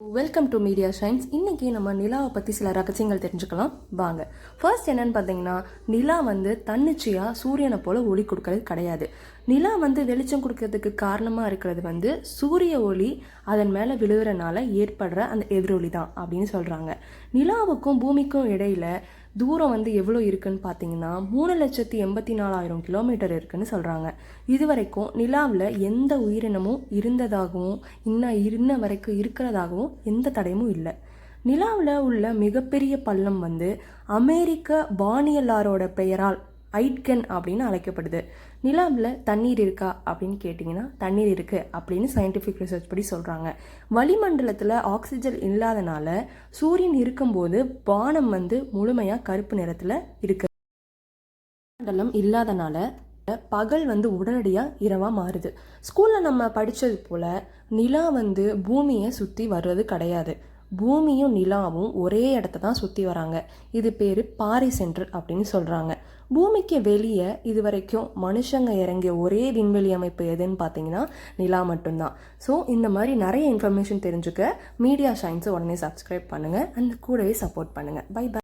Welcome to media shines இன்றைக்கி நம்ம நிலாவை பற்றி சில ரகசியங்கள் தெரிஞ்சுக்கலாம். வாங்க. ஃபர்ஸ்ட் என்னன்னு பார்த்தீங்கன்னா நிலா வந்து தன்னிச்சையாக சூரியனை போல் ஒளி கொடுக்கறது கிடையாது. நிலா வந்து வெளிச்சம் கொடுக்கறதுக்கு காரணமாக இருக்கிறது வந்து சூரிய ஒளி அதன் மேலே விழுகிறனால ஏற்படுற அந்த எதிரொலி தான் அப்படின்னு சொல்கிறாங்க நிலாவுக்கும் பூமிக்கும் இடையில தூரம் வந்து எவ்வளோ இருக்குன்னு பார்த்தீங்கன்னா மூணு லட்சத்தி எண்பத்தி நாலாயிரம் கிலோமீட்டர் இருக்குன்னு சொல்கிறாங்க இது வரைக்கும் நிலாவில் எந்த உயிரினமும் இருந்ததாகவும் இன்னும் இன்ன வரைக்கும் இருக்கிறதாகவும் எந்த தடையமும் இல்லை. நிலாவில் உள்ள மிகப்பெரிய பள்ளம் வந்து அமெரிக்க வானியலாரோட பெயரால் ஐட்கன் அப்படின்னு அழைக்கப்படுது. நிலாவில் தண்ணீர் இருக்கா அப்படின்னு கேட்டிங்கன்னா தண்ணீர் இருக்குது அப்படின்னு சயின்டிஃபிக் ரிசர்ச் படி சொல்கிறாங்க வளிமண்டலத்தில் ஆக்சிஜன் இல்லாதனால சூரியன் இருக்கும்போது வானம் வந்து முழுமையாக கருப்பு நிறத்தில் இருக்கு. மண்டலம் இல்லாதனால பகல் வந்து உடனடியாக இரவாக மாறுது. ஸ்கூலில் நம்ம படித்தது போல் நிலா வந்து பூமியை சுற்றி வர்றது கிடையாது. பூமியும் நிலாவும் ஒரே இடத்த தான் சுற்றி வராங்க. இது பேர் பாரி சென்டர் அப்படின்னு சொல்கிறாங்க பூமிக்கு வெளியே இது வரைக்கும் மனுஷங்க இறங்கிய ஒரே விண்வெளி அமைப்பு எதுன்னு பார்த்தீங்கன்னா நிலா மட்டும்தான். ஸோ இந்த மாதிரி நிறைய இன்ஃபர்மேஷன் தெரிஞ்சுக்க மீடியா சயின்ஸை உடனே சப்ஸ்கிரைப் பண்ணுங்கள் அண்ட் கூடவே சப்போர்ட் பண்ணுங்கள் பை பை